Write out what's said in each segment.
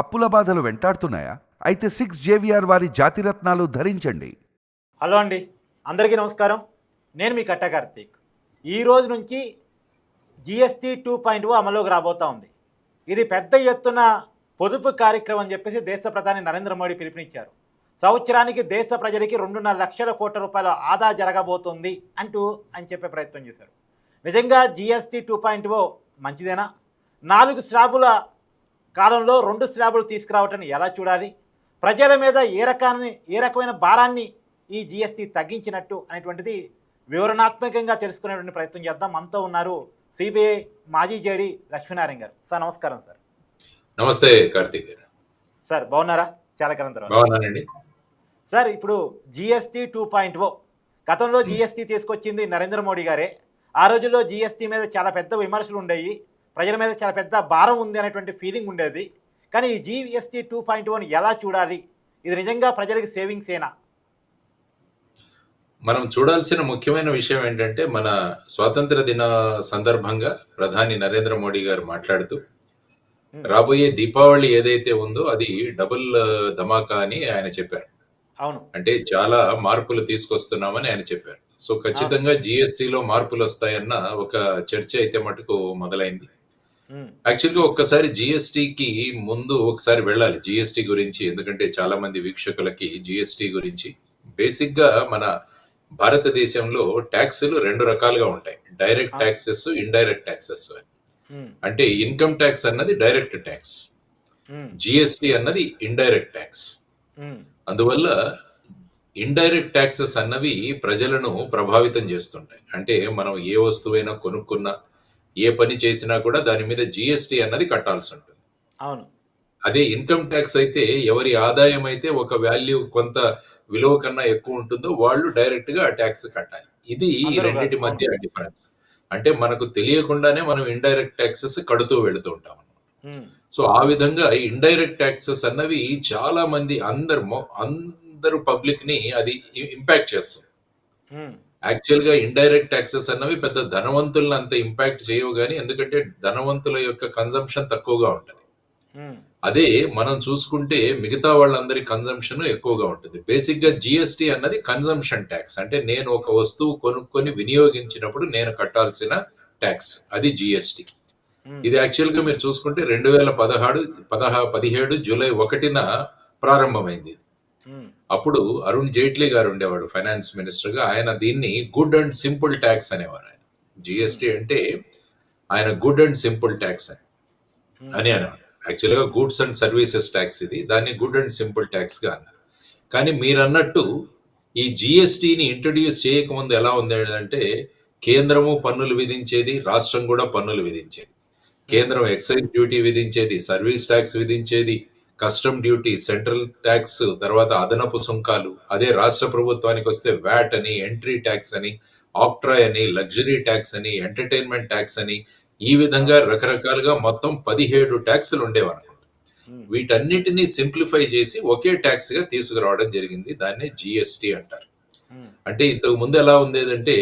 అప్పుల బాధలు వెంటాడుతున్నాయా? అయితే సిక్స్ జేవిఆర్ వారి జాతిరత్నాలు ధరించండి. హలో అండి. అందరికీ నమస్కారం. నేను మీ కట్ట కార్తీక్. ఈ రోజు నుంచి జిఎస్టీ టూ పాయింట్ ఓ అమలులోకి రాబోతా ఉంది. ఇది పెద్ద ఎత్తున పొదుపు కార్యక్రమం అని చెప్పేసి దేశ ప్రధాని నరేంద్ర మోడీ పిలుపునిచ్చారు. సంవత్సరానికి దేశ ప్రజలకి రెండున్నర లక్షల కోట్ల రూపాయల ఆదా జరగబోతుంది అంటూ అని చెప్పే ప్రయత్నం చేశారు. నిజంగా జిఎస్టీ టూ పాయింట్ ఓ మంచిదేనా? నాలుగు స్లాబుల కాలంలో రెండు స్లాబులు తీసుకురావటాన్ని ఎలా చూడాలి? ప్రజల మీద ఏ రకాన్ని ఏ రకమైన భారాన్ని ఈ జిఎస్టీ తగ్గించినట్టు అనేటువంటిది వివరణాత్మకంగా తెలుసుకునేటువంటి ప్రయత్నం చేద్దాం. మనతో ఉన్నారు సిబిఐ మాజీ జేడి లక్ష్మీనారాయణ గారు. సార్ నమస్కారం సార్. నమస్తే కార్తీక్ గారు. సార్ బాగున్నారా? చాలా కాలం తర్వాత. సార్ ఇప్పుడు జిఎస్టీ టూ పాయింట్ ఓ గతంలో జిఎస్టీ తీసుకొచ్చింది నరేంద్ర మోడీ గారే. ఆ రోజుల్లో జిఎస్టీ మీద చాలా పెద్ద విమర్శలు ఉండేవి ప్రజల మీద చాలా పెద్ద భారం ఉంది అనేటువంటి ఫీలింగ్ ఉండేది. కానీ ఈ జిఎస్టీ టూ పాయింట్ ఓని ఎలా చూడాలి? ఇది నిజంగా ప్రజలకి సేవింగ్స్ ఏనా? మనం చూడాల్సిన ముఖ్యమైన విషయం ఏంటంటే మన స్వాతంత్ర దిన సందర్భంగా ప్రధాని నరేంద్ర మోడీ గారు మాట్లాడుతూ రాబోయే దీపావళి ఏదైతే ఉందో అది డబుల్ ధమాకా అని ఆయన చెప్పారు. అవును. అంటే చాలా మార్పులు తీసుకొస్తున్నామని ఆయన చెప్పారు. సో ఖచ్చితంగా జిఎస్టిలో మార్పులు వస్తాయన్న ఒక చర్చ అయితే మటుకు మొదలైంది. యాక్చువల్గా ఒక్కసారి జిఎస్టికి ముందు ఒకసారి వెళ్ళాలి జిఎస్టి గురించి. ఎందుకంటే చాలా మంది వీక్షకులకి జిఎస్టి గురించి. బేసిక్గా మన భారతదేశంలో ట్యాక్సులు రెండు రకాలుగా ఉంటాయి. డైరెక్ట్ ట్యాక్సెస్ ఇండైరెక్ట్ ట్యాక్సెస్ అంటే ఇన్కమ్ ట్యాక్స్ అన్నది డైరెక్ట్ ట్యాక్స్ జిఎస్టి అన్నది ఇండైరెక్ట్ ట్యాక్స్ ఉమ్, అందువల్ల ఇండైరెక్ట్ ట్యాక్సెస్ అన్నవి ప్రజలను ప్రభావితం చేస్తుంటాయి. అంటే మనం ఏ వస్తువైనా కొనుక్కున్నా ఏ పని చేసినా కూడా దాని మీద జిఎస్టి అన్నది కట్టాల్సి ఉంటుంది. అవును. అదే ఇన్కమ్ ట్యాక్స్ అయితే ఎవరి ఆదాయం అయితే ఒక వాల్యూ కొంత విలువ కన్నా ఎక్కువ ఉంటుందో వాళ్ళు డైరెక్ట్గా ఆ ట్యాక్స్ కట్టాలి. ఇది ఈ రెండింటి. మధ్య డిఫరెన్స్. అంటే మనకు తెలియకుండానే మనం ఇండైరెక్ట్ ట్యాక్సెస్ కడుతూ వెళుతూ ఉంటాం సో ఆ విధంగా ఇండైరెక్ట్ ట్యాక్సెస్ అన్నవి చాలా మంది అందరు అందరు పబ్లిక్ని అది ఇంపాక్ట్ చేస్తుంది. యాక్చువల్గా ఇండైరెక్ట్ ట్యాక్సెస్ అన్నవి పెద్ద ధనవంతులను అంత ఇంపాక్ట్ చేయవు కానీ ఎందుకంటే ధనవంతుల యొక్క కన్జంప్షన్ తక్కువగా ఉంటుంది. అదే మనం చూసుకుంటే మిగతా వాళ్ళందరి కన్జంప్షన్ ఎక్కువగా ఉంటుంది. బేసిక్గా జిఎస్టి అన్నది కన్జంప్షన్ ట్యాక్స్ అంటే నేను ఒక వస్తువు కొనుక్కొని వినియోగించినప్పుడు నేను కట్టాల్సిన ట్యాక్స్ అది జిఎస్టి. ఇది యాక్చువల్గా మీరు చూసుకుంటే రెండు వేల పదహారు పదహా పదిహేడు జూలై ఒకటిన ప్రారంభమైంది. అప్పుడు అరుణ్ జైట్లీ గారు ఉండేవాడు ఫైనాన్స్ మినిస్టర్గా ఆయన దీన్ని గుడ్ అండ్ సింపుల్ ట్యాక్స్ అనేవారు ఆయన. జిఎస్టి అంటే ఆయన గుడ్ అండ్ సింపుల్ ట్యాక్స్ అని. అని అన్నారు. యాక్చువల్గా గూడ్స్ అండ్ సర్వీసెస్ ట్యాక్స్ ఇది దాన్ని గుడ్ అండ్ సింపుల్ ట్యాక్స్గా అన్నారు. కానీ మీరు అన్నట్టు ఈ జిఎస్టిని ఇంట్రడ్యూస్ చేయకముందు ఎలా ఉంది అంటే కేంద్రము పన్నులు విధించేది రాష్ట్రం కూడా పన్నులు విధించేది. కేంద్రం ఎక్సైజ్ డ్యూటీ విధించేది సర్వీస్ ట్యాక్స్ విధించేది కస్టమ్ డ్యూటీ సెంట్రల్ ట్యాక్స్ తర్వాత అదనపు సుంకాలు. అదే రాష్ట్ర ప్రభుత్వానికి వస్తే వ్యాట్ అని ఎంట్రీ ట్యాక్స్ అని ఆక్ట్రాయ్ అని లగ్జరీ ట్యాక్స్ అని ఎంటర్టైన్మెంట్ ట్యాక్స్ అని ఈ విధంగా రకరకాలుగా మొత్తం పదిహేడు ట్యాక్సులు ఉండేవన్నమాట. ఉమ్, వీటన్నిటిని సింప్లిఫై చేసి ఒకే ట్యాక్స్గా తీసుకురావడం జరిగింది. దాన్ని జిఎస్టి అంటారు. ఉమ్, అంటే ఇంతకు ముందు ఎలా ఉండేదంటే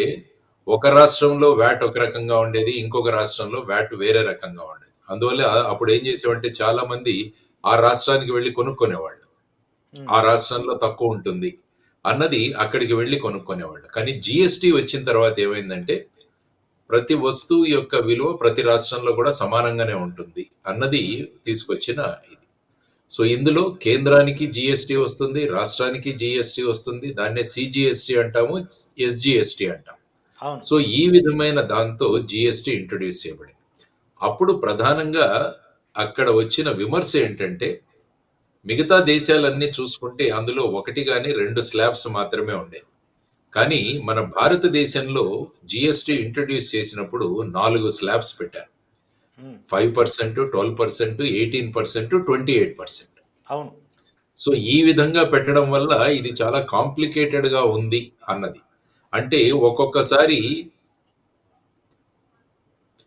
ఒక రాష్ట్రంలో వ్యాట్ ఒక రకంగా ఉండేది ఇంకొక రాష్ట్రంలో వ్యాట్ వేరే రకంగా ఉండేది. అందువల్ల అప్పుడు ఏం చేసేవంటే చాలా మంది ఆ రాష్ట్రానికి వెళ్ళి కొనుక్కునేవాళ్ళు. ఆ రాష్ట్రంలో తక్కువ ఉంటుంది అన్నది అక్కడికి వెళ్ళి కొనుక్కునేవాళ్ళు. కానీ జిఎస్టి వచ్చిన తర్వాత ఏమైందంటే ప్రతి వస్తువు యొక్క విలువ ప్రతి రాష్ట్రంలో కూడా సమానంగానే ఉంటుంది అన్నది తీసుకొచ్చిన ఇది. సో ఇందులో కేంద్రానికి జిఎస్టి వస్తుంది రాష్ట్రానికి జిఎస్టి వస్తుంది దాన్నే సిజిఎస్టి అంటాము ఎస్జిఎస్టి అంటాం. సో ఈ విధమైన దాంతో జిఎస్టి ఇంట్రొడ్యూస్ చేయబడింది. అప్పుడు ప్రధానంగా అక్కడ వచ్చిన విమర్శ ఏంటంటే మిగతా దేశాలన్నీ చూసుకుంటే అందులో ఒకటి కానీ రెండు స్లాబ్స్ మాత్రమే ఉండేవి కానీ మన భారతదేశంలో జిఎస్టి ఇంట్రడ్యూస్ చేసినప్పుడు నాలుగు స్లాబ్స్ పెట్టారు. Five percent twelve percent eighteen percent twenty eight percent. అవును. సో ఈ విధంగా పెట్టడం వల్ల ఇది చాలా కాంప్లికేటెడ్గా ఉంది అన్నది. అంటే ఒక్కొక్కసారి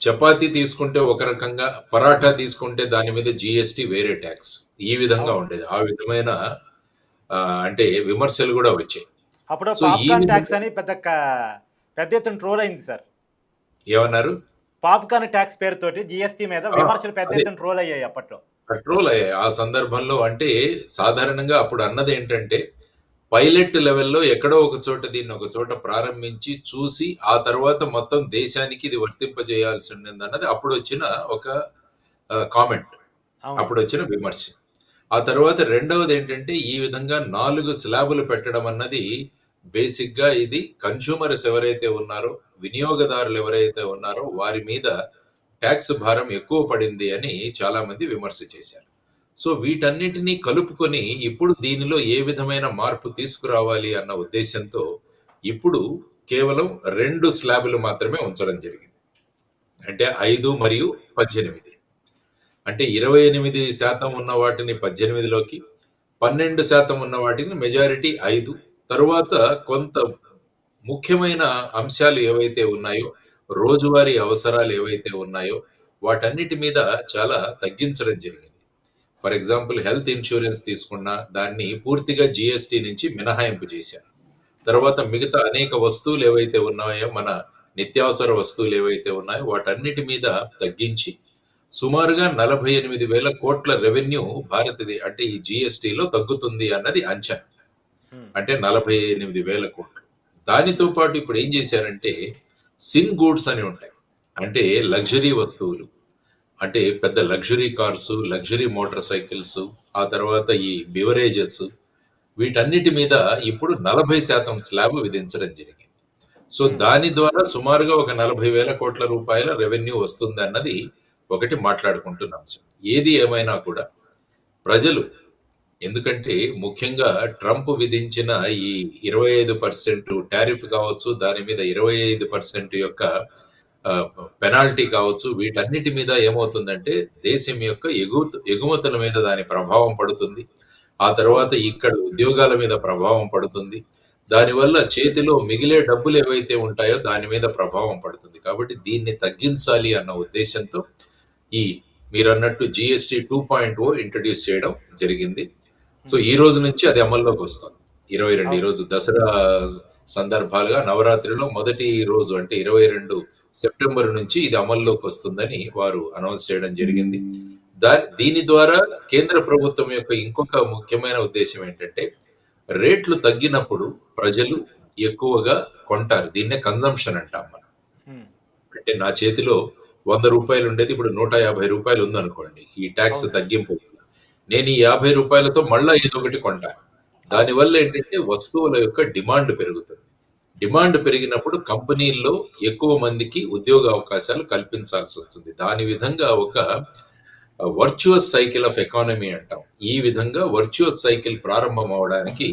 చపాతీ తీసుకుంటే ఒక రకంగా పరాఠా తీసుకుంటే దాని మీద జిఎస్టి వేరే ట్యాక్స్ ఈ విధంగా ఉండేది. ఆ విధమైన అంటే విమర్శలు కూడా వచ్చాయి. అప్పుడు ట్యాక్స్ అని పెద్ద పెద్ద ఎత్తున ట్రోల్ అయింది సార్. ఏమన్నారు? పాప్కార్న్ ట్యాక్స్ పేరుతోటి జిఎస్టీ మీద విమర్శలు పెద్ద. ఎత్తున ట్రోల్ అయ్యాయి అప్పట్లో. కంట్రోల్ అయ్యాయి. ఆ సందర్భంలో అంటే సాధారణంగా అప్పుడు అన్నది ఏంటంటే పైలట్ లెవెల్లో ఎక్కడో ఒక చోట దీన్ని ఒక చోట ప్రారంభించి చూసి ఆ తర్వాత మొత్తం దేశానికి ఇది వర్తింపజేయాల్సి ఉండింది అన్నది అప్పుడు వచ్చిన ఒక కామెంట్ అప్పుడు వచ్చిన విమర్శ. ఆ తర్వాత రెండవది ఏంటంటే ఈ విధంగా నాలుగు స్లాబులు పెట్టడం అన్నది బేసిక్గా ఇది కన్స్యూమర్స్ ఎవరైతే ఉన్నారో వినియోగదారులు ఎవరైతే ఉన్నారో వారి మీద ట్యాక్స్ భారం ఎక్కువ పడింది అని చాలా మంది విమర్శ చేశారు. సో వీటన్నిటినీ కలుపుకొని ఇప్పుడు దీనిలో ఏ విధమైన మార్పు తీసుకురావాలి అన్న ఉద్దేశంతో ఇప్పుడు కేవలం రెండు స్లాబులు మాత్రమే ఉంచడం జరిగింది. అంటే ఐదు మరియు పద్దెనిమిది. అంటే ఇరవై ఎనిమిది శాతం ఉన్న వాటిని పద్దెనిమిదిలోకి పన్నెండు శాతం ఉన్న వాటిని మెజారిటీ ఐదు. తరువాత కొంత ముఖ్యమైన అంశాలు ఏవైతే ఉన్నాయో రోజువారీ అవసరాలు ఏవైతే ఉన్నాయో వాటన్నిటి మీద చాలా తగ్గించడం జరిగింది. ఫర్ ఎగ్జాంపుల్ హెల్త్ ఇన్సూరెన్స్ తీసుకున్నా దాన్ని పూర్తిగా జిఎస్టి నుంచి మినహాయింపు చేశారు. తర్వాత మిగతా అనేక వస్తువులు ఏవైతే ఉన్నాయో మన నిత్యావసర వస్తువులు ఏవైతే ఉన్నాయో వాటన్నిటి మీద తగ్గించి సుమారుగా నలభై ఎనిమిది వేల కోట్ల రెవెన్యూ భారతది అంటే ఈ జిఎస్టిలో తగ్గుతుంది అన్నది అంచనా. అంటే నలభై ఎనిమిది వేల కోట్లు. దానితో పాటు ఇప్పుడు ఏం చేశారంటే సిన్ గూడ్స్ అని ఉంటాయి. అంటే లగ్జరీ వస్తువులు. అంటే పెద్ద luxury cars luxury motorcycles ఆ తర్వాత ఈ బివరేజెస్ వీటన్నిటి మీద ఇప్పుడు నలభై శాతం స్లాబ్ విధించడం జరిగింది. సో దాని ద్వారా సుమారుగా ఒక నలభై వేల కోట్ల రూపాయల రెవెన్యూ వస్తుంది అన్నది ఒకటి మాట్లాడుకుంటున్న. అంశం ఏది ఏమైనా కూడా ప్రజలు ఎందుకంటే ముఖ్యంగా ట్రంప్ విధించిన ఈ ఇరవై ఐదు పర్సెంట్ టారిఫ్ కావచ్చు దాని మీద ఇరవై ఐదు పర్సెంట్ యొక్క పెనాల్టీ కావచ్చు వీటన్నిటి మీద ఏమవుతుందంటే దేశం యొక్క ఎగు ఎగుమతుల మీద దాని ప్రభావం పడుతుంది. ఆ తర్వాత ఇక్కడ ఉద్యోగాల మీద ప్రభావం పడుతుంది. దానివల్ల చేతిలో మిగిలే డబ్బులు ఏవైతే ఉంటాయో దాని మీద ప్రభావం పడుతుంది. కాబట్టి దీన్ని తగ్గించాలి అన్న ఉద్దేశంతో ఈ మీరు అన్నట్టు GST two point o introduce చేయడం జరిగింది. సో ఈ రోజు నుంచి అది అమల్లోకి వస్తుంది. ఇరవై రెండు ఈ రోజు దసరా సందర్భాలుగా నవరాత్రిలో మొదటి రోజు అంటే ఇరవై రెండు సెప్టెంబర్ నుంచి ఇది అమల్లోకి వస్తుందని వారు అనౌన్స్ చేయడం జరిగింది. దాని దీని ద్వారా కేంద్ర ప్రభుత్వం యొక్క ఇంకొక ముఖ్యమైన ఉద్దేశం ఏంటంటే రేట్లు తగ్గినప్పుడు ప్రజలు ఎక్కువగా కొంటారు. దీన్నే కన్జంప్షన్ అంటాం మనం. ఉమ్, అంటే నా చేతిలో వంద రూపాయలు ఉండేది ఇప్పుడు నూట యాభై రూపాయలు ఉందనుకోండి. ఈ ట్యాక్స్. తగ్గింపు. నేను ఈ యాభై రూపాయలతో మళ్ళా ఏదో ఒకటి కొంటా. దానివల్ల ఏంటంటే వస్తువుల యొక్క డిమాండ్ పెరుగుతుంది. డిమాండ్ పెరిగినప్పుడు కంపెనీల్లో ఎక్కువ మందికి ఉద్యోగ అవకాశాలు కల్పించాల్సి వస్తుంది. దాని విధంగా ఒక వర్చువస్ సైకిల్ ఆఫ్ ఎకానమీ అంటాం. ఈ విధంగా వర్చువస్ సైకిల్ ప్రారంభం అవడానికి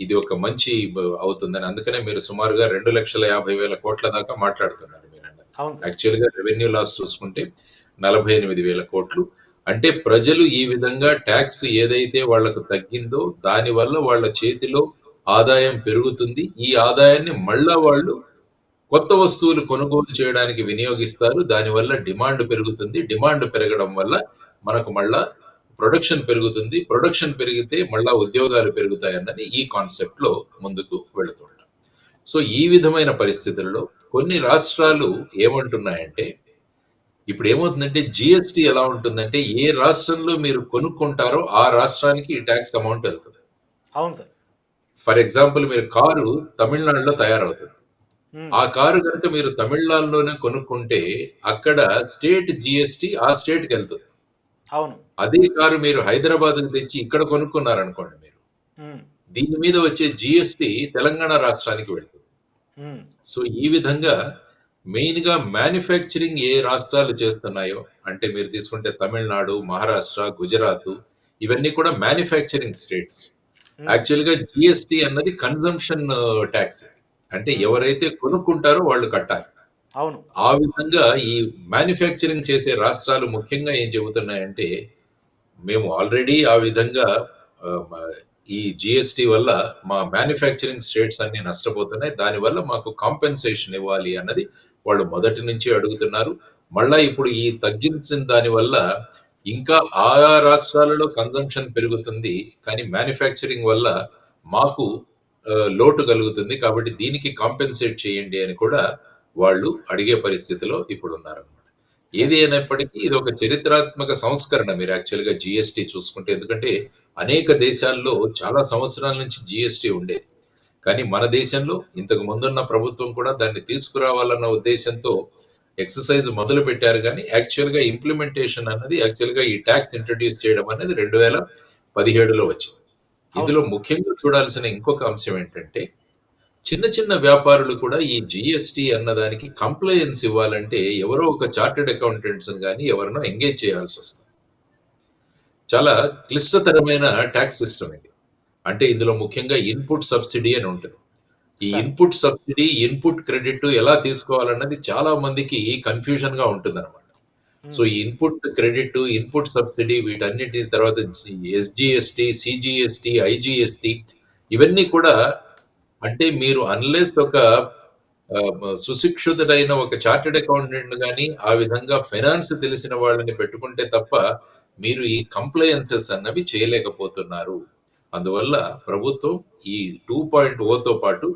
ఇది ఒక మంచి అవుతుందని అందుకనే మీరు సుమారుగా రెండు లక్షల యాభై వేల కోట్ల దాకా మాట్లాడుతున్నారు మీరు. యాక్చువల్గా రెవెన్యూ లాస్ చూసుకుంటే నలభై ఎనిమిది వేల కోట్లు. అంటే ప్రజలు ఈ విధంగా ట్యాక్స్ ఏదైతే వాళ్ళకు తగ్గిందో దాని వల్ల వాళ్ళ చేతిలో ఆదాయం పెరుగుతుంది. ఈ ఆదాయాన్ని మళ్ళా వాళ్ళు కొత్త వస్తువులు కొనుగోలు చేయడానికి వినియోగిస్తారు. దానివల్ల డిమాండ్ పెరుగుతుంది. డిమాండ్ పెరగడం వల్ల మనకు మళ్ళా ప్రొడక్షన్ పెరుగుతుంది. ప్రొడక్షన్ పెరిగితే మళ్ళా ఉద్యోగాలు పెరుగుతాయి అన్నది ఈ కాన్సెప్ట్లో ముందుకు వెళుతుంటాం సో ఈ విధమైన పరిస్థితుల్లో కొన్ని రాష్ట్రాలు ఏమంటున్నాయంటే ఇప్పుడు ఏమవుతుందంటే జిఎస్టి ఎలా ఉంటుందంటే ఏ రాష్ట్రంలో మీరు కొనుక్కుంటారో ఆ రాష్ట్రానికి ఈ ట్యాక్స్ అమౌంట్ వెళ్తుంది. అవును సార్. ఫర్ ఎగ్జాంపుల్ మీరు కారు తమిళనాడులో తయారవుతుంది. ఉమ్, ఆ కారు కనుక మీరు తమిళనాడులోనే కొనుక్కుంటే అక్కడ స్టేట్ జిఎస్టి ఆ స్టేట్కి వెళ్తుంది. అవును. అదే కారు మీరు హైదరాబాద్ తెచ్చి ఇక్కడ కొనుక్కున్నారనుకోండి మీరు. ఉమ్, దీని మీద వచ్చే జిఎస్టి తెలంగాణ రాష్ట్రానికి వెళ్తుంది. ఉమ్, సో ఈ విధంగా మెయిన్గా మ్యానుఫ్యాక్చరింగ్ ఏ రాష్ట్రాలు చేస్తున్నాయో అంటే మీరు తీసుకుంటే తమిళనాడు మహారాష్ట్ర గుజరాత్ ఇవన్నీ కూడా మ్యానుఫ్యాక్చరింగ్ స్టేట్స్. యాక్చువల్గా జిఎస్టి అన్నది కన్జంప్షన్ ట్యాక్స్ అంటే ఎవరైతే కొనుక్కుంటారో వాళ్ళు కట్టాలి. అవును. ఆ విధంగా ఈ మ్యానుఫ్యాక్చరింగ్ చేసే రాష్ట్రాలు ముఖ్యంగా ఏం చెబుతున్నాయంటే మేము ఆల్రెడీ ఆ విధంగా మ- ఈ జిఎస్టి వల్ల మా మ్యానుఫ్యాక్చరింగ్ స్టేట్స్ అన్ని నష్టపోతున్నాయి. దానివల్ల మాకు కాంపెన్సేషన్ ఇవ్వాలి అన్నది వాళ్ళు మొదటి నుంచి అడుగుతున్నారు. మళ్ళా ఇప్పుడు ఈ తగ్గించిన దాని వల్ల ఇంకా ఆ రాష్ట్రాలలో కన్జంప్షన్ పెరుగుతుంది కానీ మ్యానుఫ్యాక్చరింగ్ వల్ల మాకు లోటు కలుగుతుంది కాబట్టి దీనికి కాంపెన్సేట్ చేయండి అని కూడా వాళ్ళు అడిగే పరిస్థితిలో ఇప్పుడు ఉన్నారన్నమాట ఏది అయినప్పటికీ ఇది ఒక చరిత్రాత్మక సంస్కరణ. మీరు యాక్చువల్గా జిఎస్టీ చూసుకుంటే ఎందుకంటే అనేక దేశాల్లో చాలా సంవత్సరాల నుంచి జిఎస్టీ ఉండేది కానీ మన దేశంలో ఇంతకు ముందున్న ప్రభుత్వం కూడా దాన్ని తీసుకురావాలన్న ఉద్దేశంతో ఎక్సర్సైజ్ మొదలు పెట్టారు కానీ యాక్చువల్గా ఇంప్లిమెంటేషన్ అన్నది యాక్చువల్గా ఈ ట్యాక్స్ ఇంట్రడ్యూస్ చేయడం అనేది రెండు వేల పదిహేడులో వచ్చింది. ఇందులో ముఖ్యంగా చూడాల్సిన ఇంకొక అంశం ఏంటంటే చిన్న చిన్న వ్యాపారులు కూడా ఈ జిఎస్టి అన్నదానికి కంప్లయన్స్ ఇవ్వాలంటే ఎవరో ఒక చార్టెడ్ అకౌంటెంట్స్ కానీ ఎవరినో ఎంగేజ్ చేయాల్సి వస్తుంది. చాలా క్లిష్టతరమైన ట్యాక్స్ సిస్టమ్ ఇది. అంటే ఇందులో ముఖ్యంగా ఇన్పుట్ సబ్సిడీ అని ఉంటుంది. ఈ ఇన్పుట్ సబ్సిడీ ఇన్పుట్ క్రెడిట్ ఎలా తీసుకోవాలన్నది చాలా మందికి కన్ఫ్యూజన్గా ఉంటుంది అనమాట సో ఈ ఇన్పుట్ క్రెడిట్ ఇన్పుట్ సబ్సిడీ వీటన్నిటి తర్వాత ఎస్జిఎస్టి సిజిఎస్టి ఐజిఎస్టి ఇవన్నీ కూడా అంటే మీరు అన్లెస్ ఒక సుశిక్షితుడైన ఒక చార్టెడ్ అకౌంటెంట్ కానీ ఆ విధంగా ఫైనాన్స్ తెలిసిన వాళ్ళని పెట్టుకుంటే తప్ప మీరు ఈ కంప్లయన్సెస్ అన్నవి చేయలేకపోతున్నారు. అందువల్ల ప్రభుత్వం ఈ టూ పాయింట్ ఓతో పాటు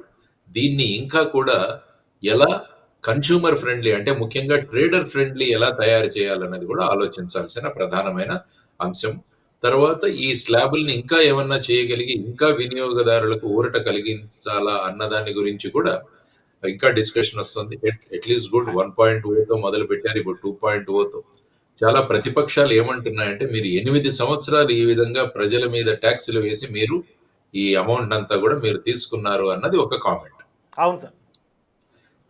దీన్ని ఇంకా కూడా ఎలా కన్స్యూమర్ ఫ్రెండ్లీ అంటే ముఖ్యంగా ట్రేడర్ ఫ్రెండ్లీ ఎలా తయారు చేయాలన్నది కూడా ఆలోచించాల్సిన ప్రధానమైన అంశం. తర్వాత ఈ స్లాబుల్ని ఇంకా ఏమన్నా చేయగలిగి ఇంకా వినియోగదారులకు ఊరట కలిగించాలా అన్న దాని గురించి కూడా ఇంకా డిస్కషన్ వస్తుంది. At least good one point ఓతో మొదలు పెట్టారు ఇప్పుడు టూ పాయింట్ ఓతో చాలా ప్రతిపక్షాలు ఏమంటున్నాయంటే మీరు ఎనిమిది సంవత్సరాలు ఈ విధంగా ప్రజల మీద ట్యాక్సులు వేసి మీరు ఈ అమౌంట్ అంతా కూడా మీరు తీసుకున్నారు అన్నది ఒక కామెంట్. అవును సార్.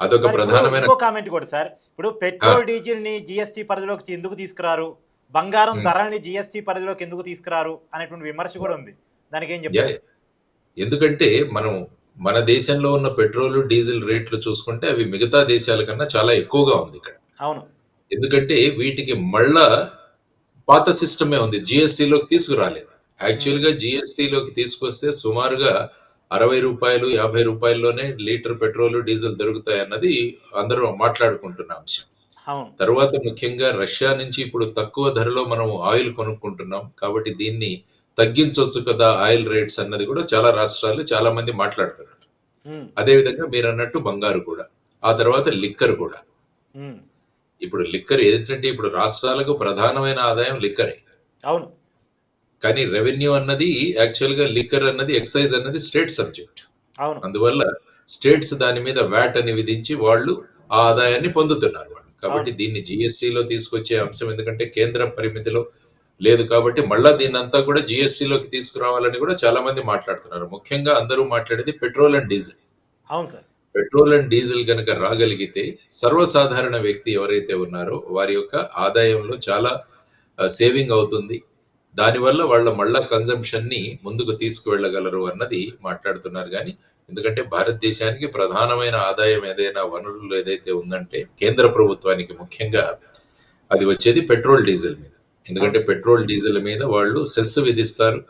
అదొక ప్రధానమైన కామెంట్ కూడా సార్. ఇప్పుడు పెట్రోల్ డీజిల్ని జిఎస్టీ పరిధిలోకి ఎందుకు తీసుకురారు? బంగారం. ధరని జిఎస్టీ పరిధిలోకి ఎందుకు తీసుకురారు? అనేటువంటి విమర్శ కూడా ఉంది. దానికి ఏం యా, చెప్తారు? ఎందుకంటే మనం మన దేశంలో ఉన్న పెట్రోల్ డీజిల్ రేట్లు చూసుకుంటే అవి మిగతా దేశాల కన్నా చాలా ఎక్కువగా ఉంది ఇక్కడ. అవును. ఎందుకంటే వీటికి మళ్ళా పాత సిస్టమే ఉంది. జిఎస్టీలోకి తీసుకురాలేదు. యాక్చువల్గా జిఎస్టీలోకి తీసుకొస్తే సుమారుగా అరవై రూపాయలు యాభై రూపాయల్లోనే లీటర్ పెట్రోల్ డీజిల్ దొరుకుతాయి అన్నది అందరూ మాట్లాడుకుంటున్న అంశం. తర్వాత ముఖ్యంగా రష్యా నుంచి ఇప్పుడు తక్కువ ధరలో మనం ఆయిల్ కొనుక్కుంటున్నాం. కాబట్టి దీన్ని తగ్గించవచ్చు కదా ఆయిల్ రేట్స్ అన్నది కూడా చాలా రాష్ట్రాలు చాలా మంది మాట్లాడుతున్నారు. ఉమ్, అదే విధంగా మీరు అన్నట్టు బంగారు కూడా. ఆ తర్వాత లిక్కర్ కూడా. ఇప్పుడు లిక్కర్ ఏంటంటే ఇప్పుడు రాష్ట్రాలకు ప్రధానమైన ఆదాయం లిక్కరే. అవును. కానీ రెవెన్యూ అన్నది యాక్చువల్గా లిక్కర్ అన్నది ఎక్సైజ్ అన్నది స్టేట్ సబ్జెక్ట్. అవును. అందువల్ల స్టేట్స్ దాని మీద వ్యాట్ అని విధించి వాళ్ళు ఆ ఆదాయాన్ని పొందుతున్నారు వాళ్ళు. కాబట్టి దీన్ని GST లో తీసుకొచ్చే అంశం ఎందుకంటే కేంద్ర పరిమితిలో లేదు కాబట్టి మళ్ళా దీన్ని అంతా కూడా GST లోకి తీసుకురావాలని కూడా చాలా మంది మాట్లాడుతున్నారు. ముఖ్యంగా అందరూ మాట్లాడేది పెట్రోల్ అండ్ డీజిల్. అవును సార్. పెట్రోల్ అండ్ డీజిల్ కనుక రాగలిగితే సర్వసాధారణ వ్యక్తి ఎవరైతే ఉన్నారో వారి యొక్క ఆదాయంలో చాలా సేవింగ్ అవుతుంది. దానివల్ల వాళ్ళ మళ్ళా కన్జంప్షన్ని ముందుకు తీసుకువెళ్ళగలరు అన్నది మాట్లాడుతున్నారు కానీ ఎందుకంటే భారతదేశానికి ప్రధానమైన ఆదాయం ఏదైనా వనరులు ఏదైతే ఉందంటే కేంద్ర ప్రభుత్వానికి ముఖ్యంగా అది వచ్చేది పెట్రోల్ డీజిల్ మీద. ఎందుకంటే పెట్రోల్ డీజిల్ మీద వాళ్ళు సెస్ విధిస్తారు.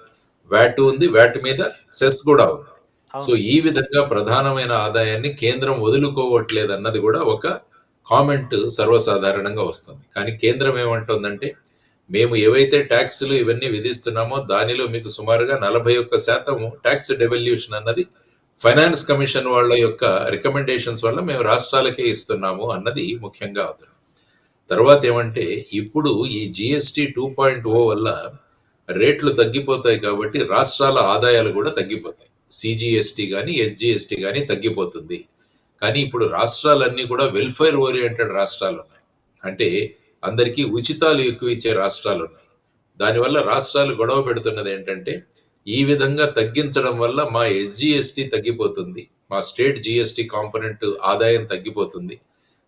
వ్యాట్ ఉంది వ్యాట్ మీద సెస్ కూడా ఉంది. సో ఈ విధంగా ప్రధానమైన ఆదాయాన్ని కేంద్రం వదులుకోవట్లేదు అన్నది కూడా ఒక కామెంట్ సర్వసాధారణంగా వస్తుంది. కానీ కేంద్రం ఏమంటుందంటే మేము ఏవైతే ట్యాక్సులు ఇవన్నీ విధిస్తున్నామో దానిలో మీకు సుమారుగా నలభై ఒక్క శాతం ట్యాక్స్ డెవల్యూషన్ అన్నది ఫైనాన్స్ కమిషన్ వాళ్ళ యొక్క రికమెండేషన్స్ వల్ల మేము రాష్ట్రాలకే ఇస్తున్నాము అన్నది ముఖ్యంగా అవుతుంది. తర్వాత ఏమంటే ఇప్పుడు ఈ జిఎస్టి టూ పాయింట్ ఓ వల్ల రేట్లు తగ్గిపోతాయి కాబట్టి రాష్ట్రాల ఆదాయాలు కూడా తగ్గిపోతాయి. సిజిఎస్టీ కానీ ఎస్జిఎస్టీ కానీ తగ్గిపోతుంది. కానీ ఇప్పుడు రాష్ట్రాలన్నీ కూడా వెల్ఫేర్ ఓరియంటెడ్ రాష్ట్రాలు ఉన్నాయి అంటే అందరికీ ఉచితాలు ఎక్కువ ఇచ్చే రాష్ట్రాలు ఉన్నాయి దానివల్ల రాష్ట్రాలు గొడవ పెడుతున్నది ఏంటంటే ఈ విధంగా తగ్గించడం వల్ల మా ఎస్జిఎస్టీ తగ్గిపోతుంది. మా స్టేట్ జిఎస్టి కాంపోనెంట్ ఆదాయం తగ్గిపోతుంది.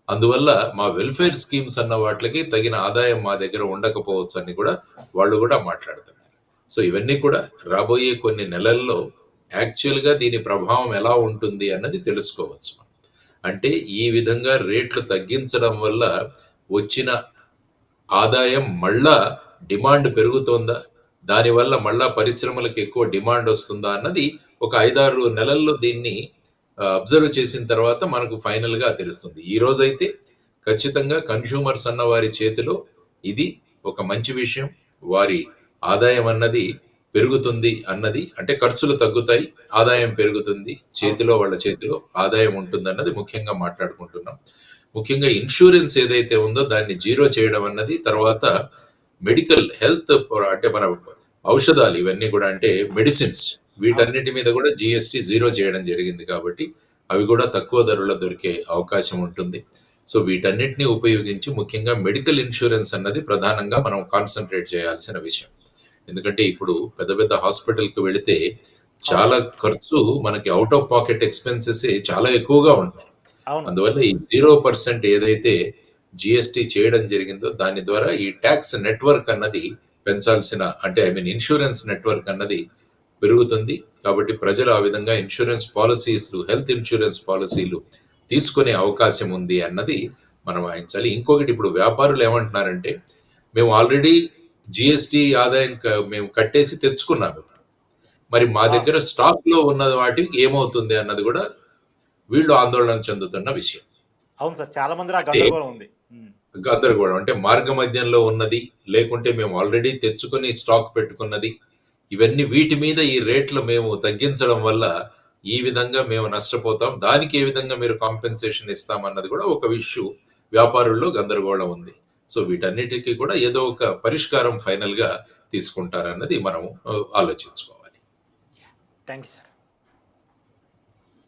అందువల్ల మా వెల్ఫేర్ స్కీమ్స్ అన్న వాటికి తగిన ఆదాయం మా దగ్గర ఉండకపోవచ్చు అని కూడా వాళ్ళు కూడా మాట్లాడుతున్నారు. సో ఇవన్నీ కూడా రాబోయే కొన్ని నెలల్లో యాక్చువల్గా దీని ప్రభావం ఎలా ఉంటుంది అన్నది తెలుసుకోవచ్చు అంటే ఈ విధంగా రేట్లు తగ్గించడం వల్ల వచ్చిన ఆదాయం మళ్ళా డిమాండ్ పెరుగుతోందా? దానివల్ల మళ్ళా పరిశ్రమలకు ఎక్కువ డిమాండ్ వస్తుందా అన్నది ఒక ఐదారు నెలల్లో దీన్ని అబ్జర్వ్ చేసిన తర్వాత మనకు ఫైనల్గా తెలుస్తుంది. ఈ రోజైతే ఖచ్చితంగా కన్స్యూమర్స్ అన్న వారి చేతిలో ఇది ఒక మంచి విషయం. వారి ఆదాయం అన్నది పెరుగుతుంది అన్నది అంటే ఖర్చులు తగ్గుతాయి ఆదాయం పెరుగుతుంది చేతిలో వాళ్ళ చేతిలో ఆదాయం ఉంటుంది అన్నది ముఖ్యంగా మాట్లాడుకుంటున్నాం. ముఖ్యంగా ఇన్సూరెన్స్ ఏదైతే ఉందో దాన్ని జీరో చేయడం అన్నది తర్వాత మెడికల్ హెల్త్ అంటే మన ఔషధాలు ఇవన్నీ కూడా అంటే మెడిసిన్స్ వీటన్నిటి మీద కూడా జిఎస్టి జీరో చేయడం జరిగింది కాబట్టి అవి కూడా తక్కువ ధరలో దొరికే అవకాశం ఉంటుంది. సో వీటన్నిటిని ఉపయోగించి ముఖ్యంగా మెడికల్ ఇన్సూరెన్స్ అన్నది ప్రధానంగా మనం కాన్సన్ట్రేట్ చేయాల్సిన విషయం. ఎందుకంటే ఇప్పుడు పెద్ద పెద్ద హాస్పిటల్కి వెళితే చాలా ఖర్చు మనకి అవుట్ ఆఫ్ పాకెట్ ఎక్స్పెన్సెస్ చాలా ఎక్కువగా ఉంటాయి. అందువల్ల ఈ జీరో పర్సెంట్ ఏదైతే జిఎస్టి చేయడం జరిగిందో దాని ద్వారా ఈ ట్యాక్స్ నెట్వర్క్ అన్నది పెంచాల్సిన అంటే ఐ మీన్ ఇన్సూరెన్స్ నెట్వర్క్ అన్నది పెరుగుతుంది. కాబట్టి ప్రజలు ఆ విధంగా ఇన్సూరెన్స్ పాలసీలు హెల్త్ ఇన్సూరెన్స్ పాలసీలు తీసుకునే అవకాశం ఉంది అన్నది మనం వాయించాలి. ఇంకొకటి ఇప్పుడు వ్యాపారులు ఏమంటున్నారంటే మేము ఆల్రెడీ జిఎస్టి ఆదాయం మేము కట్టేసి తెచ్చుకున్నాము మరి మా దగ్గర స్టాక్లో ఉన్న వాటి ఏమవుతుంది అన్నది కూడా వీళ్ళు ఆందోళన చెందుతున్న విషయం. అవును సార్ చాలా మంది గందరగోళం ఉంది. గందరగోళం? అంటే మార్గ మధ్యంలో ఉన్నది లేకుంటే మేము ఆల్రెడీ తెచ్చుకొని స్టాక్ పెట్టుకున్నది ఇవన్నీ వీటి మీద ఈ రేట్లు మేము తగ్గించడం వల్ల ఈ విధంగా మేము నష్టపోతాం. దానికి ఏ విధంగా మీరు కాంపెన్సేషన్ ఇస్తాం అన్నది కూడా ఒక ఇష్యూ వ్యాపారుల్లో గందరగోళం ఉంది. సో వీటన్నిటికీ కూడా ఏదో ఒక పరిష్కారం ఫైనల్గా తీసుకుంటారన్నది మనం ఆలోచించుకోవాలి. Thank you sir.